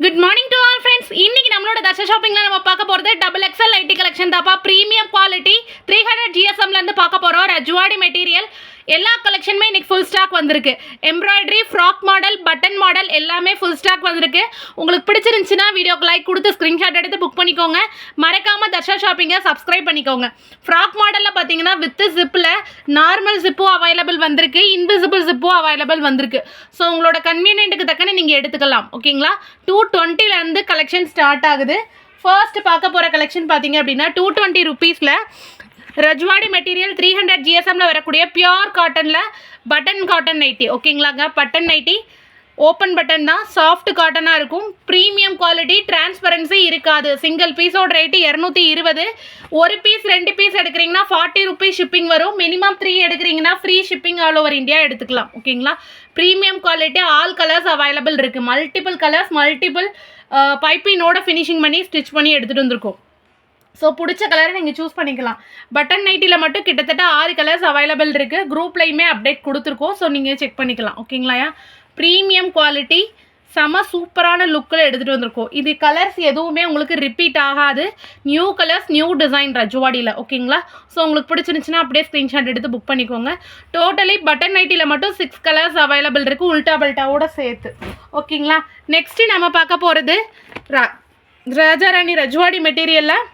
Good morning to all friends இன்னைக்கு நம்மளோட தர்ஷா ஷாப்பிங்கில் நம்ம பார்க்க போகிறது டபுள் எக்ஸ்எல் ஐடி கலெக்ஷன் தாப்பா ப்ரீமியம் குவாலிட்டி த்ரீ ஹண்ட்ரட் ஜிஎஸ்எம்லேருந்து பார்க்க போகிறோம் ரஜ்வாடி மெட்டீரியல் எல்லா கலெக்ஷனுமே இன்றைக்கி ஃபுல் ஸ்டாக் வந்திருக்கு. Embroidery frock model button model எல்லாமே ஃபுல் ஸ்டாக் வந்திருக்கு. உங்களுக்கு பிடிச்சிருந்துச்சுன்னா வீடியோக்கு லைக் கொடுத்து ஸ்க்ரீன்ஷாட் எடுத்து புக் பண்ணிக்கோங்க. மறக்காமல் தர்ஷா ஷாப்பிங்கை சப்ஸ்கிரைப் பண்ணிக்கோங்க. ஃப்ராக் மாடலில் பார்த்தீங்கன்னா வித்து ஜிப்பில் நார்மல் ஜிப்பும் அவைலபிள் வந்திருக்கு. இன்விசிபிள் ஜிப்பும் அவைலபிள் வந்திருக்கு. ஸோ உங்களோட கன்வீனியன்ட்டுக்கு தக்கன நீங்கள் எடுத்துக்கலாம். ஓகேங்களா டூ டுவெண்ட்டிலேருந்து கலெக்ஷன் ஸ்டார்ட் ஆகுது. ஃபர்ஸ்ட் பார்க்க போகிற கலெக்ஷன் பார்த்தீங்க அப்படின்னா டூ டுவெண்ட்டி ருபீஸில் ரஜ்வாடி மெட்டீரியல் த்ரீ ஹண்ட்ரட் ஜிஎஸ்எம்மில் வரக்கூடிய பியோர் காட்டனில் பட்டன் காட்டன் நைட்டி ஓகேங்களாங்க பட்டன் நைட்டி ஓப்பன் பட்டன் தான். சாஃப்ட் காட்டனாக இருக்கும். ப்ரீமியம் குவாலிட்டி டிரான்ஸ்பரன்சி இருக்காது. சிங்கிள் பீஸோட ரேட்டு இரநூத்தி இருபது. ஒரு பீஸ் ரெண்டு பீஸ் எடுக்கிறீங்கன்னா ஃபார்ட்டி ருபீஸ் ஷிப்பிங் வரும். மினிமம் த்ரீ எடுக்கிறீங்கன்னா free shipping all over India எடுத்துக்கலாம். ஓகேங்களா premium quality all colours available இருக்குது மல்டிபிள் கலர்ஸ் மல்டிபிள் பைப்பினோட ஃபினிஷிங் பண்ணி ஸ்டிச் பண்ணி எடுத்துகிட்டு வந்திருக்கோம். ஸோ பிடிச்ச கலரை நீங்கள் சூஸ் பண்ணிக்கலாம். பட்டன் நைட்டியில் மட்டும் கிட்டத்தட்ட ஆறு கலர்ஸ் அவைலபிள் இருக்குது குரூப்லையுமே அப்டேட் கொடுத்துருக்கோம். ஸோ நீங்கள் செக் பண்ணிக்கலாம். ஓகேங்களாயா ப்ரீமியம் குவாலிட்டி செம சூப்பரான லுக்கில் எடுத்துகிட்டு வந்திருக்கோம். இது கலர்ஸ் எதுவுமே உங்களுக்கு ரிப்பீட் ஆகாது. நியூ கலர்ஸ் நியூ டிசைன் ரஜ்வாடியில். ஓகேங்களா ஸோ உங்களுக்கு பிடிச்சிருந்துச்சுன்னா அப்படியே ஸ்க்ரீன்ஷாட் எடுத்து புக் பண்ணிக்கோங்க. டோட்டலி பட்டன் நைட்டியில் மட்டும் சிக்ஸ் கலர்ஸ் அவைலபிள் இருக்குது உல்டா பல்ட்டாவோட சேர்த்து. ஓகேங்களா நெக்ஸ்ட்டு நம்ம பார்க்க போகிறது ராஜாராணி ரஜ்வாடி மெட்டீரியலில்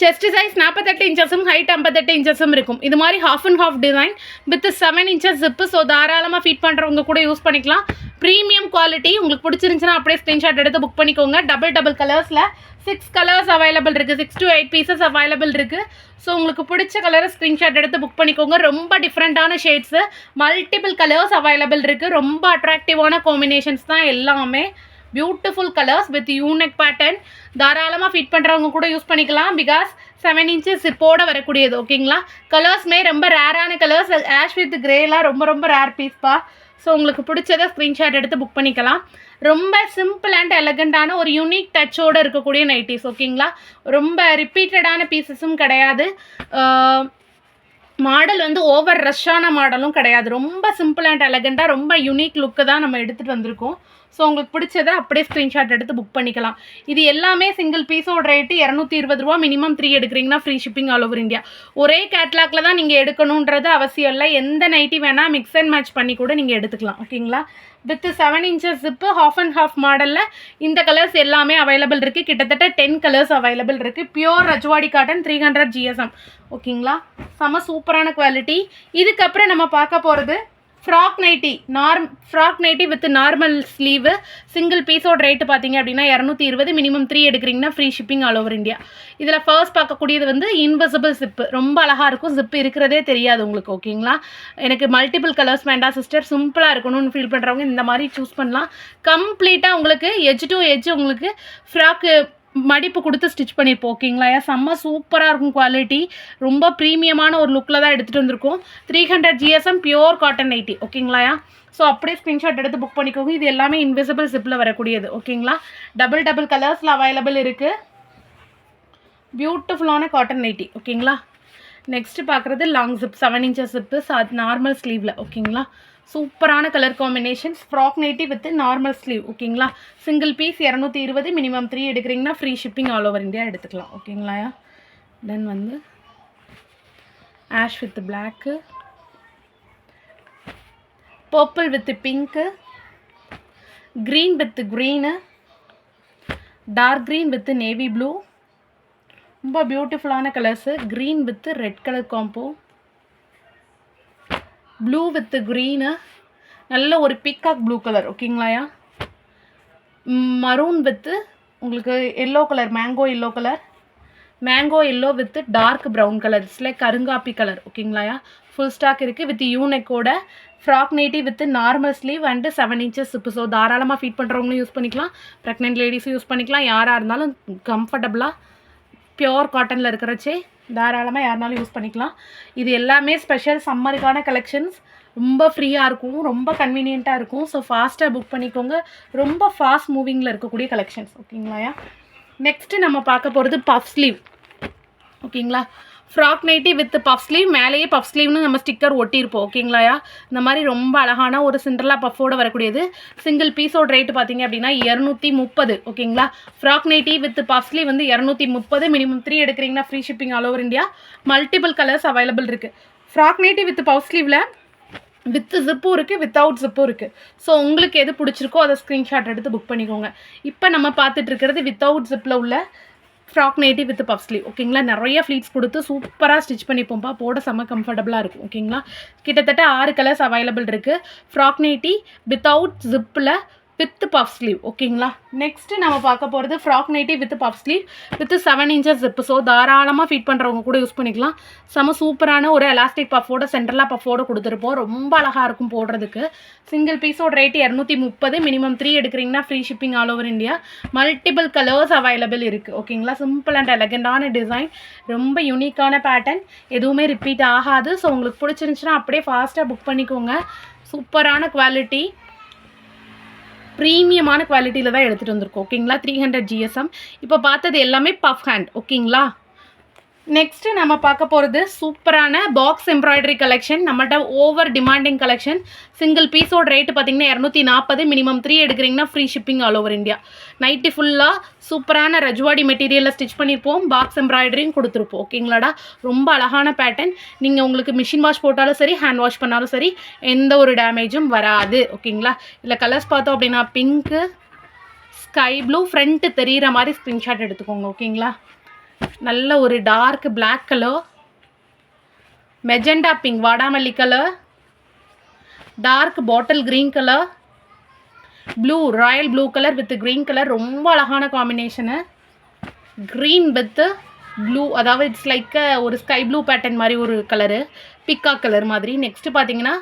செஸ்ட் சைஸ் நாற்பத்தெட்டு இன்ச்சஸும் ஹைட் ஐம்பத்தெட்டு இன்ச்சஸும் இருக்கும். இது மாதிரி half and half design with seven inches zip so தாராளமாக ஃபிட் பண்ணுறவங்க கூட யூஸ் பண்ணிக்கலாம். ப்ரீமியம் குவாலிட்டி உங்களுக்கு பிடிச்சிருந்துச்சுன்னா அப்படியே ஸ்க்ரீன்ஷாட் எடுத்து புக் பண்ணிக்கோங்க. டபுள் டபுள் கலர்ஸில் சிக்ஸ் கலர்ஸ் அவைலபிள் இருக்குது six to eight pieces available இருக்குது ஸோ உங்களுக்கு பிடிச்ச கலரை ஸ்க்ரீன்ஷாட் எடுத்து புக் பண்ணிக்கோங்க. ரொம்ப டிஃப்ரெண்ட்டான ஷேட்ஸு மல்டிபிள் கலர்ஸ் அவைலபிள் இருக்குது ரொம்ப அட்ராக்டிவான காம்பினேஷன்ஸ் தான் எல்லாமே beautiful colours with unique pattern தாராளமாக ஃபிட் பண்ணுறவங்க கூட யூஸ் பண்ணிக்கலாம். பிகாஸ் செவன் இன்ச்சஸ் போட வரக்கூடியது ஓகேங்களா கலர்ஸ்மே ரொம்ப ரேரான கலர்ஸ் ஆஷ் வித் கிரேலாம் ரொம்ப ரொம்ப ரேர் பீஸ்ப்பா ஸோ உங்களுக்கு பிடிச்சதை ஸ்க்ரீன்ஷாட் எடுத்து புக் பண்ணிக்கலாம். ரொம்ப சிம்பிள் அண்ட் எலகண்டான ஒரு யூனிக் டச்சோடு இருக்கக்கூடிய நைட்டிஸ் ஓகேங்களா ரொம்ப ரிப்பீட்டடான பீசஸும் கிடையாது. மாடல் வந்து ஓவர் ரஷ்ஷான மாடலும் கிடையாது. ரொம்ப சிம்பிள் அண்ட் எலகண்டாக ரொம்ப யூனிக் லுக்கு தான் நம்ம எடுத்துகிட்டு வந்திருக்கோம். ஸோ உங்களுக்கு பிடிச்சதை அப்படியே ஸ்க்ரீன்ஷாட் எடுத்து புக் பண்ணிக்கலாம். இது எல்லாமே சிங்கிள் பீஸோட ரேட்டு இரநூத்தி இருபது ரூபா மினிமம் த்ரீ எடுக்கிறீங்கன்னா free shipping all over India ஒரே கேட்லாக்ல தான் நீங்கள் எடுக்கணுன்றது அவசியம் இல்லை. எந்த நைட்டி வேணால் மிக்ஸ் அண்ட் மேட்ச் பண்ணி கூட நீங்கள் எடுத்துக்கலாம். ஓகேங்களா with seven inches zip half and half மாடலில் இந்த கலர்ஸ் எல்லாமே அவைலபிள் இருக்குது கிட்டத்தட்ட டென் கலர்ஸ் அவைலபிள் இருக்குது pure Rajwadi cotton three hundred GSM ஓகேங்களா செம சூப்பரான குவாலிட்டி இதுக்கப்புறம் நம்ம பார்க்க போகிறது frock nighty norm frock nighty with normal sleeve single பீஸோட ரேட்டு பார்த்தீங்க அப்படின்னா இரநூத்தி இருபது மினிமம் த்ரீ எடுக்கிறீங்கன்னா free shipping all over India இதில் ஃபர்ஸ்ட் பார்க்கக்கூடியது வந்து இன்விசிபிள் ஜிப்பு ரொம்ப அழகாக இருக்கும். ஜிப்பு இருக்கிறதே தெரியாது உங்களுக்கு ஓகேங்களா எனக்கு மல்டிபிள் கலர்ஸ் வேண்டாம் சிஸ்டர் சிம்பிளாக இருக்கணும்னு ஃபீல் பண்ணுறவங்க இந்த மாதிரி சூஸ் பண்ணலாம். கம்ப்ளீட்டாக உங்களுக்கு எஜ் டு எஜ் உங்களுக்கு ஃப்ராக்கு மடிப்பு கொடுத்து ஸ்டிச் பண்ணியிருப்போம் ஓகேங்களா ஏன் செம்ம சூப்பராக இருக்கும் குவாலிட்டி ரொம்ப ப்ரீமியமான ஒரு லுக்கில் தான் எடுத்துகிட்டு வந்திருக்கோம். Three hundred GSM pure cotton nighty ஓகேங்களாயா so அப்படியே ஸ்க்ரீன்ஷாட் எடுத்து புக் பண்ணிக்கோங்க. இது எல்லாமே இன்விசிபிள் ஜிப்பில் வரக்கூடியது ஓகேங்களா டபுள் டபுள் கலர்ஸில் அவைலபிள் இருக்குது பியூட்டிஃபுல்லான காட்டன் நைட்டி ஓகேங்களா நெக்ஸ்ட்டு பார்க்குறது long zip seven inches zip normal ஸ்லீவில் ஓகேங்களா சூப்பரான colour combinations frock nighty with normal sleeve ஓகேங்களா சிங்கிள் பீஸ் இரநூத்தி இருபது மினிமம் த்ரீ எடுக்கிறீங்கன்னா free shipping all over India எடுத்துக்கலாம் ஓகேங்களாயா தென் வந்து ash with black purple with pink green with green dark green with navy blue ரொம்ப பியூட்டிஃபுல்லான colours green with red colour combo blue with green நல்ல ஒரு peacock blue colour ஓகேங்களாயா maroon with உங்களுக்கு yellow colour mango yellow colour mango yellow with dark brown colour it's like கருங்காப்பி colour ஓகேங்களாயா full stock இருக்குது with யூனெக்கோட frock nighty with normal sleeve and seven inches இப்போ so தாராளமாக feed பண்ணுறவங்களும் use பண்ணிக்கலாம். Pregnant லேடிஸும் use பண்ணிக்கலாம். யாராக இருந்தாலும் கம்ஃபர்டபுளாக பியோர் காட்டனில் இருக்கிறச்சே தாராளமாக யாருனாலும் யூஸ் பண்ணிக்கலாம். இது எல்லாமே ஸ்பெஷல் சம்மருக்கான கலெக்ஷன்ஸ் ரொம்ப ஃப்ரீயாக இருக்கும். ரொம்ப கன்வீனியண்ட்டாக இருக்கும். ஸோ ஃபாஸ்ட்டாக புக் பண்ணிக்கோங்க. ரொம்ப ஃபாஸ்ட் மூவிங்கில் இருக்கக்கூடிய கலெக்ஷன்ஸ் ஓகேங்களாயா நெக்ஸ்ட்டு நம்ம பார்க்க போகிறது பஃப் ஸ்லீவ் ஓகேங்களா frock nighty with puff sleeve மேலேயே பஃப் ஸ்லீவ்னு நம்ம ஸ்டிக்கர் ஒட்டியிருப்போம் ஓகேங்களாயா இந்த மாதிரி ரொம்ப அழகான ஒரு சிண்டர்லா பஃப்போட வரக்கூடியது. சிங்கிள் பீஸோட ரேட்டு பார்த்தீங்க அப்படின்னா இரநூத்தி முப்பது ஓகேங்களா frock nighty with puff sleeve வந்து இரநூத்தி முப்பது மினிமம் த்ரீ எடுக்கிறீங்கன்னா free shipping all over India multiple colours available இருக்குது ஃப்ராக் நைட்டி வித் பஃப் ஸ்லீவில் வித் ஜிப்பும் இருக்குது வித்தவுட் ஜிப்பும் இருக்குது ஸோ உங்களுக்கு எது பிடிச்சிருக்கோ அதை ஸ்க்ரீன்ஷாட் எடுத்து புக் பண்ணிக்கோங்க. இப்போ நம்ம பார்த்துட்டு இருக்கிறது வித்தவுட் ஜிப்பில் உள்ள frock native with puff sleeve ஓகேங்களா நிறைய ஃப்ளீட்ஸ் கொடுத்து சூப்பராக ஸ்டிச் பண்ணிப்போம்ப்பா போட செம்ம கம்ஃபர்டபுளாக இருக்கும். ஓகேங்களா கிட்டத்தட்ட ஆறு கலர்ஸ் அவைலபிள் இருக்குது ஃப்ராக் நேட்டி வித்தவுட் ஜிப்பில் வித் பஃப் ஸ்லீவ் ஓகேங்களா? நெக்ஸ்ட்டு நம்ம பார்க்க போகிறது frock nighty with puff sleeve. With seven inches zip so தாராளமாக ஃபிட் பண்ணுறவங்க கூட யூஸ் பண்ணிக்கலாம். செம சூப்பரான ஒரு எலாஸ்டிக் பஃபோட சென்ட்ரலாக பஃபோட கொடுத்துருப்போம். ரொம்ப அழகாக இருக்கும் போடுறதுக்கு. சிங்கிள் பீஸோட ரேட்டு இரநூத்தி முப்பது மினிமம் த்ரீ எடுக்கிறீங்கன்னா free shipping all over India multiple colours available இருக்குது ஓகேங்களா? சிம்பிள் அண்ட் எலகண்டான டிசைன் ரொம்ப யூனிக்கான பேட்டர்ன் எதுவுமே ரிப்பீட் ஆகாது. ஸோ உங்களுக்கு பிடிச்சிருந்துச்சுன்னா அப்படியே ஃபாஸ்ட்டாக புக் பண்ணிக்கோங்க. சூப்பரான குவாலிட்டி ப்ரீமியமான குவாலிட்டியில் தான் எடுத்துகிட்டு வந்திருக்கோம். ஓகேங்களா த்ரீ ஹண்ட்ரட் ஜிஎஸ்எம் இப்போ பார்த்தது எல்லாமே பஃப் ஹேண்ட் ஓகேங்களா நெக்ஸ்ட்டு நம்ம பார்க்க போகிறது சூப்பரான பாக்ஸ் எம்ப்ராய்டரி கலெக்ஷன் நம்மள்ட்ட ஓவர் டிமாண்டிங் கலெக்ஷன் சிங்கிள் பீஸோட ரேட்டு பார்த்தீங்கன்னா இரநூத்தி நாற்பது மினிமம் த்ரீ எடுக்கிறீங்கன்னா free shipping all over India nighty ஃபுல்லாக சூப்பரான ரஜ்வாடி மெட்டீரியலில் ஸ்டிச் பண்ணியிருப்போம் பாக்ஸ் எம்ப்ராய்டரியும் கொடுத்துருப்போம். ஓகேங்களாடா ரொம்ப அழகான பேட்டர்ன் நீங்கள் உங்களுக்கு மிஷின் வாஷ் போட்டாலும் சரி ஹேண்ட் வாஷ் பண்ணாலும் சரி எந்த ஒரு டேமேஜும் வராது. ஓகேங்களா இல்லை கலர்ஸ் பார்த்தோம் அப்படின்னா பிங்க்கு ஸ்கை ப்ளூ ஃப்ரண்ட்டு தெரிகிற மாதிரி ஸ்க்ரீன்ஷாட் எடுத்துக்கோங்க. ஓகேங்களா நல்ல ஒரு dark black colour magenta pink வாடாமல்லி colour dark bottle green colour blue royal blue colour with green colour ரொம்ப அழகான காம்பினேஷனு க்ரீன் வித்து ப்ளூ அதாவது இட்ஸ் லைக் ஒரு ஸ்கை ப்ளூ பேட்டர்ன் மாதிரி ஒரு கலரு பிக்கா கலர் மாதிரி. நெக்ஸ்ட்டு பார்த்தீங்கன்னா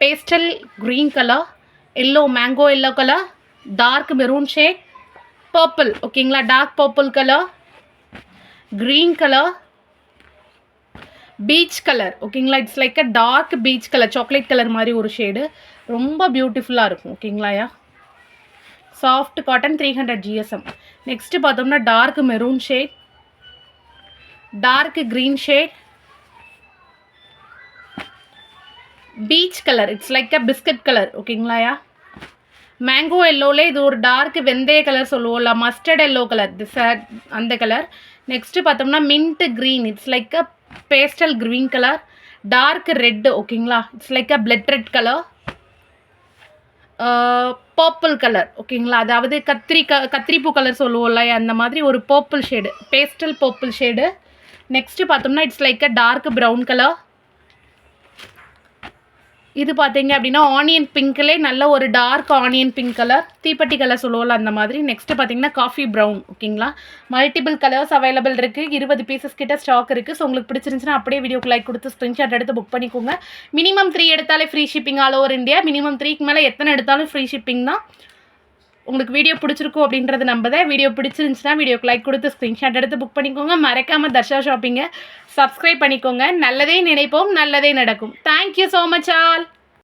pastel green colour yellow mango yellow colour dark maroon shade purple ஓகேங்களா dark purple colour green colour peach colour ஓகேங்களா it's like a dark peach colour chocolate colour மாதிரி ஒரு shade ரொம்ப பியூட்டிஃபுல்லாக இருக்கும் ஓகேங்களாயா soft cotton three hundred GSM next பார்த்தோம்னா dark maroon shade dark green shade peach colour it's like a biscuit colour ஓகேங்களாயா mango எல்லோவில் இது ஒரு டார்க் வெந்தய கலர் சொல்லுவோம்ல மஸ்டர்ட் எல்லோ கலர் திஸ் அந்த கலர் நெக்ஸ்ட்டு பார்த்தோம்னா mint green it's like a pastel green colour dark red ஓகேங்களா it's like a blood red colour purple colour ஓகேங்களா அதாவது கத்திரி க கத்திரிப்பூ கலர் சொல்லுவோம்ல அந்த மாதிரி ஒரு purple shade pastel purple shade next பார்த்தோம்னா it's like a dark brown colour இது பார்த்தீங்க அப்படின்னா ஆனியன் பிங்க்லே நல்ல ஒரு டார்க் ஆனியன் பிங்க் கலர் தீப்பெட்டி கலர் சொல்லுவோம்ல அந்த மாதிரி. நெக்ஸ்ட்டு பார்த்தீங்கன்னா காஃபி ப்ரௌன் ஓகேங்களா மல்டிபிள் கலர்ஸ் அவைலபிள் இருக்குது இருபது பீசஸ் கிட்ட ஸ்டாக் இருக்குது ஸோ உங்களுக்கு பிடிச்சிருந்துச்சுன்னா அப்படியே வீடியோக்கு லைக் கொடுத்து ஸ்க்ரீன்ஷாட் எடுத்து புக் பண்ணிக்கோங்க. மினிமம் த்ரீ எடுத்தாலே free shipping all over India minimum த்ரீக்கு மேலே எத்தனை எடுத்தாலும் ஃப்ரீ ஷிப்பிங் தான். உங்களுக்கு வீடியோ பிடிச்சிருக்கும் அப்படின்றத நம்புதேன் வீடியோ பிடிச்சிருந்துச்சுன்னா வீடியோக்கு லைக் கொடுத்து ஸ்க்ரீன்ஷாட் எடுத்து புக் பண்ணிக்கோங்க. மறக்காமல் தர்ஷா ஷாப்பிங்கை சப்ஸ்கிரைப் பண்ணிக்கோங்க. நல்லதே நினைப்போம் நல்லதே நடக்கும். Thank you so much all